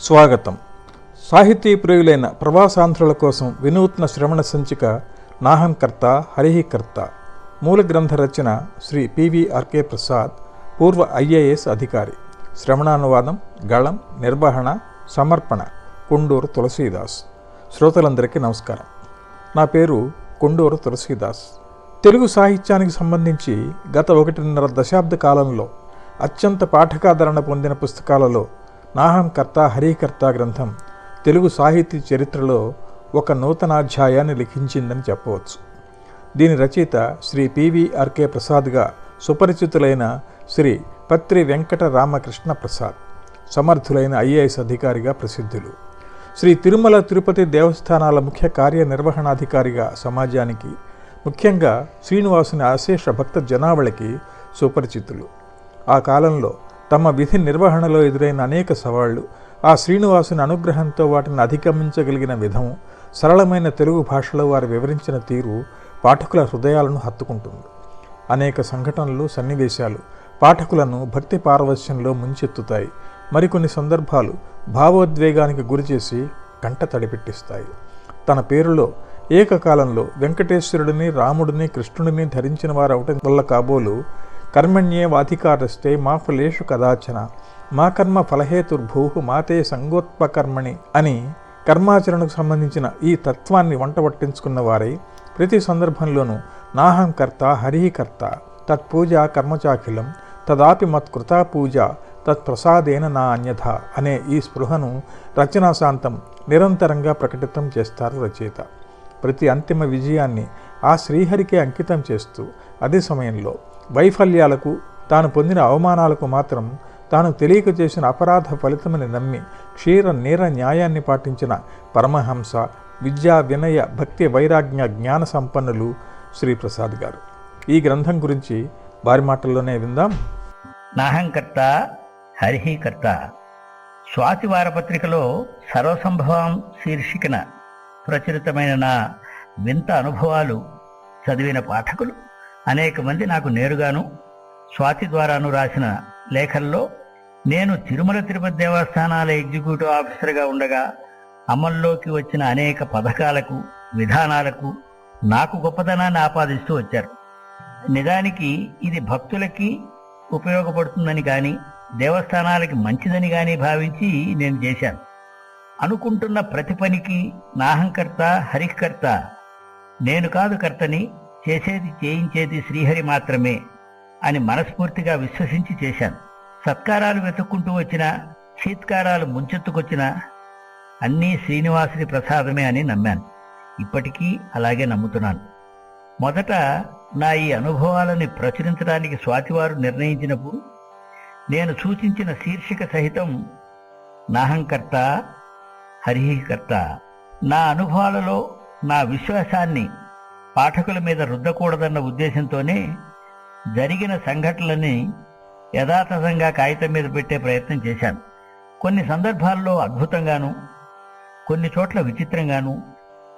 స్వాగతం. సాహితీ ప్రియులైన ప్రవాసాంధ్రుల కోసం వినూత్న శ్రవణ సంచిక నాహంకర్త హరిహికర్త మూల గ్రంథ రచన శ్రీ పివిఆర్కే ప్రసాద్ పూర్వ ఐఏఎస్ అధికారి. శ్రవణానువాదం గళం నిర్వహణ సమర్పణ కొండూరు తులసీదాస్. శ్రోతలందరికీ నమస్కారం. నా పేరు కొండూరు తులసీదాస్. తెలుగు సాహిత్యానికి సంబంధించి గత ఒకటిన్నర దశాబ్ద కాలంలో అత్యంత పాఠకాదరణ పొందిన పుస్తకాలలో నాహం కర్త హరికర్త గ్రంథం తెలుగు సాహితీ చరిత్రలో ఒక నూతనాధ్యాయాన్ని లిఖించిందని చెప్పవచ్చు. దీని రచయిత శ్రీ పివిఆర్కే ప్రసాద్గా సుపరిచితులైన శ్రీ పత్రి వెంకట రామకృష్ణ ప్రసాద్ సమర్థులైన ఐఏఎస్ అధికారిగా ప్రసిద్ధులు. శ్రీ తిరుమల తిరుపతి దేవస్థానాల ముఖ్య కార్యనిర్వహణాధికారిగా సమాజానికి ముఖ్యంగా శ్రీనివాసుని అశేష భక్త జనావళికి సుపరిచితులు. ఆ కాలంలో తమ విధి నిర్వహణలో ఎదురైన అనేక సవాళ్ళు. ఆ శ్రీనివాసుని అనుగ్రహంతో వాటిని అధిగమించగలిగిన విధం సరళమైన తెలుగు భాషలో వారు వివరించిన తీరు పాఠకుల హృదయాలను హత్తుకుంటుంది. అనేక సంఘటనలు సన్నివేశాలు పాఠకులను భక్తి పారవశ్యంలో ముంచెత్తుతాయి. మరికొన్ని సందర్భాలు భావోద్వేగానికి గురిచేసి కంట తడిపెట్టిస్తాయి. తన పేరులో ఏకకాలంలో వెంకటేశ్వరుడిని రాముడిని కృష్ణుడిని ధరించిన వారు అవటం వల్ల కాబోలు కర్మణ్యేవాధికారస్తే మా ఫలేషు కదాచన మా కర్మ ఫలహేతుర్భూ మాతే సంగోత్పకర్మణి అని కర్మాచరణకు సంబంధించిన ఈ తత్వాన్ని వంట పట్టించుకున్న వారై ప్రతి సందర్భంలోనూ నాహం కర్త హరికర్త తత్పూజ కర్మచాఖిలం తదాపి మత్కృతా పూజ తత్ప్రసాదేన నా అన్యథ అనే ఈ స్పృహను రచనాశాంతం నిరంతరంగా ప్రకటితం చేస్తారు రచయిత. ప్రతి అంతిమ విజయాన్ని ఆ శ్రీహరికే అంకితం చేస్తూ అదే సమయంలో వైఫల్యాలకు తాను పొందిన అవమానాలకు మాత్రం తాను తెలియక చేసిన అపరాధ ఫలితమని నమ్మి క్షీర నేర న్యాయాన్ని పాటించిన పరమహంస విద్యా వినయ భక్తి వైరాగ్య జ్ఞాన సంపన్నులు శ్రీప్రసాద్ గారు. ఈ గ్రంథం గురించి వారి మాటల్లోనే విందాం. నాహంకర్త హరిహీకర్త స్వాతి వారపత్రికలో సర్వసంభవం శీర్షికన ప్రచురితమైన నా వింత అనుభవాలు చదివిన పాఠకులు అనేక మంది నాకు నేరుగాను స్వాతి ద్వారాను రాసిన లేఖల్లో నేను తిరుమల తిరుపతి దేవస్థానాల ఎగ్జిక్యూటివ్ ఆఫీసర్గా ఉండగా అమల్లోకి వచ్చిన అనేక పథకాలకు విధానాలకు నాకు గొప్పతనాన్ని ఆపాదిస్తూ వచ్చారు. నిజానికి ఇది భక్తులకి ఉపయోగపడుతుందని కానీ దేవస్థానాలకి మంచిదని కానీ భావించి నేను చేశాను. అనుకుంటున్న ప్రతి పనికి నాహంకర్త హరికర్త నేను కాదు కర్తని చేసేది చేయించేది శ్రీహరి మాత్రమే అని మనస్ఫూర్తిగా విశ్వసించి చేశాను. సత్కారాలు వెతుక్కుంటూ వచ్చిన శీత్కారాలు ముంచెత్తుకొచ్చిన అన్నీ శ్రీనివాసుని ప్రసాదమే అని నమ్మాను. ఇప్పటికీ అలాగే నమ్ముతున్నాను. మొదట నా ఈ అనుభవాలని ప్రచురించడానికి స్వాతివారు నిర్ణయించినప్పుడు నేను సూచించిన శీర్షిక సహితం నాహంకర్త హరిహికర్త నా అనుభవాలలో నా విశ్వాసాన్ని పాఠకుల మీద రుద్దకూడదన్న ఉద్దేశంతోనే జరిగిన సంఘటనలని యథాతథంగా కాగితం మీద పెట్టే ప్రయత్నం చేశాను. కొన్ని సందర్భాల్లో అద్భుతంగాను కొన్ని చోట్ల విచిత్రంగాను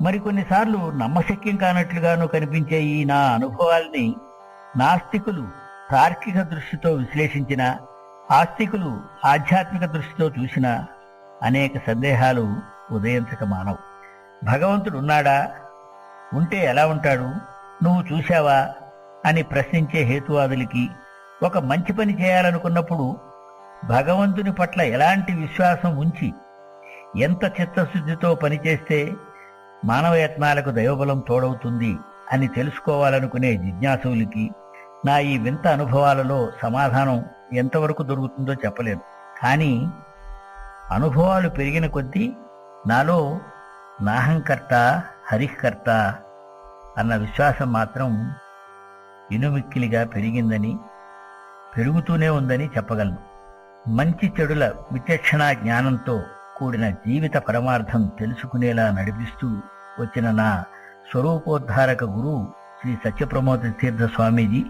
మరికొన్నిసార్లు నమ్మశక్యం కానట్లుగాను కనిపించే ఈ నా అనుభవాల్ని నాస్తికులు తార్కిక దృష్టితో విశ్లేషించిన ఆస్తికులు ఆధ్యాత్మిక దృష్టితో చూసిన అనేక సందేహాలు ఉదయించక మానవు భగవంతుడు ఉన్నాడా? ఉంటే ఎలా ఉంటాడు? నువ్వు చూశావా? అని ప్రశ్నించే హేతువాదులకి ఒక మంచి పని చేయాలనుకున్నప్పుడు భగవంతుని పట్ల ఎలాంటి విశ్వాసం ఉంచి ఎంత చిత్తశుద్ధితో పనిచేస్తే మానవ యత్నాలకు దైవబలం తోడవుతుంది అని తెలుసుకోవాలనుకునే జిజ్ఞాసులకి నా ఈ వింత అనుభవాలలో సమాధానం ఎంతవరకు దొరుకుతుందో చెప్పలేను. కానీ అనుభవాలు పెరిగిన కొద్దీ నాలో నాహంకర్త హరికర్త అన్న విశ్వాసం మాత్రం ఇనుమిక్కిలిగా పెరిగిందని పెరుగుతూనే ఉందని చెప్పగలను. మంచి చెడుల విచక్షణ జ్ఞానంతో కూడిన జీవిత పరమార్థం తెలుసుకునేలా నడిపిస్తూ వచ్చిన నా స్వరూపోద్ధారక గురువు శ్రీ సత్యప్రమోద తీర్థ స్వామీజీ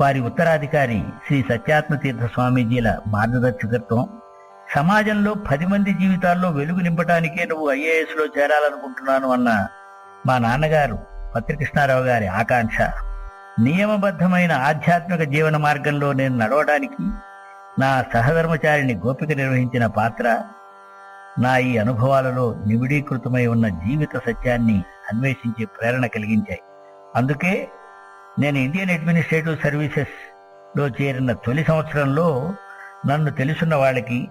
వారి ఉత్తరాధికారి శ్రీ సత్యాత్మ తీర్థ స్వామీజీల మార్గదర్శకత్వం సమాజంలో పది మంది జీవితాల్లో వెలుగు నింపటానికే నువ్వు ఐఏఎస్లో చేరాలనుకుంటున్నాను అన్న మా నాన్నగారు పత్రికృష్ణారావు గారి ఆకాంక్ష. నియమబద్ధమైన ఆధ్యాత్మిక జీవన మార్గంలో నేను నడవడానికి నా సహధర్మచారిని గోపిక నిర్వహించిన పాత్ర నా ఈ అనుభవాలలో నివిడీకృతమై ఉన్న జీవిత సత్యాన్ని అన్వేషించే ప్రేరణ కలిగించాయి. అందుకే నేను ఇండియన్ అడ్మినిస్ట్రేటివ్ సర్వీసెస్లో చేరిన తొలి సంవత్సరంలో నన్ను తెలుసున్న వాళ్ళకి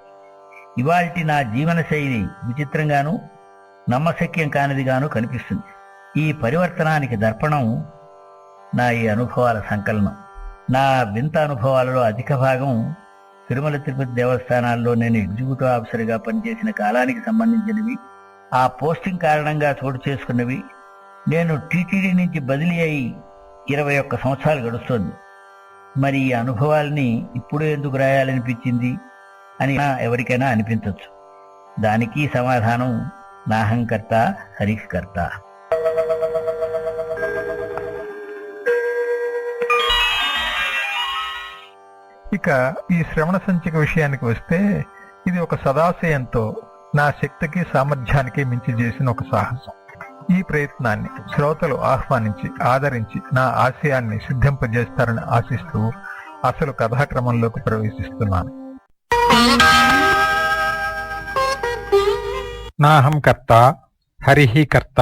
ఇవాల్టి నా జీవన శైలి విచిత్రంగాను నమ్మశక్యం కానిదిగాను కనిపిస్తుంది. ఈ పరివర్తనానికి దర్పణం నా ఈ అనుభవాల సంకలనం. నా వింత అనుభవాలలో అధిక భాగం తిరుమల తిరుపతి దేవస్థానాల్లో నేను ఎగ్జిక్యూటివ్ ఆఫీసర్గా పనిచేసిన కాలానికి సంబంధించినవి. ఆ పోస్టింగ్ కారణంగా చోటు చేసుకున్నవి. నేను టీటీడీ నుంచి బదిలీ అయి ఇరవై ఒక్క సంవత్సరాలు గడుస్తోంది. మరి ఈ అనుభవాల్ని ఇప్పుడు ఎందుకు రాయాలనిపించింది? అని ఎవరికైనా అనిపించవచ్చు దానికి సమాధానం నాహంకర్త హరిష్కర్త. ఇక ఈ శ్రవణ సంచిక విషయానికి వస్తే ఇది ఒక సదాశయంతో నా శక్తికి సామర్థ్యానికి మించి చేసిన ఒక సాహసం. ఈ ప్రయత్నాన్ని శ్రోతలు ఆహ్వానించి ఆదరించి నా ఆశయాన్ని సిద్ధింపజేస్తారని ఆశిస్తూ అసలు కథాక్రమంలోకి ప్రవేశిస్తున్నాను. నాహం కర్త హరిహి కర్త